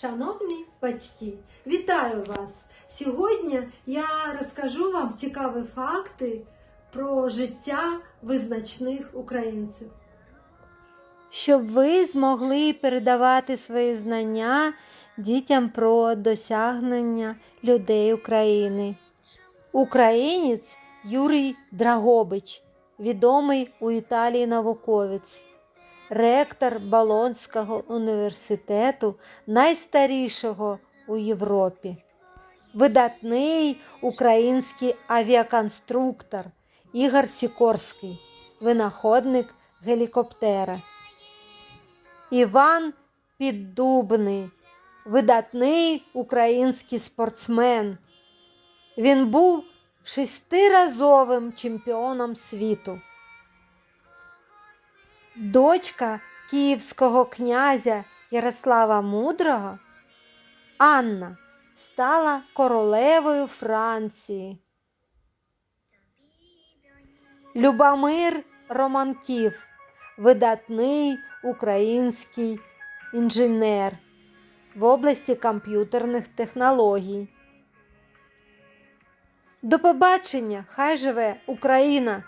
Шановні батьки, вітаю вас! Сьогодні я розкажу вам цікаві факти про життя визначних українців. Щоб ви змогли передавати свої знання дітям про досягнення людей України. Українець Юрій Драгобич, відомий у Італії науковець, ректор Болонського університету, найстарішого у Європі, видатний український авіаконструктор Ігор Сікорський, винаходник гелікоптера. Іван Піддубний, видатний український спортсмен. Він був шестиразовим чемпіоном світу. Дочка київського князя Ярослава Мудрого Анна стала королевою Франції. Любомир Романків, видатний український інженер в області комп'ютерних технологій. До побачення! Хай живе Україна!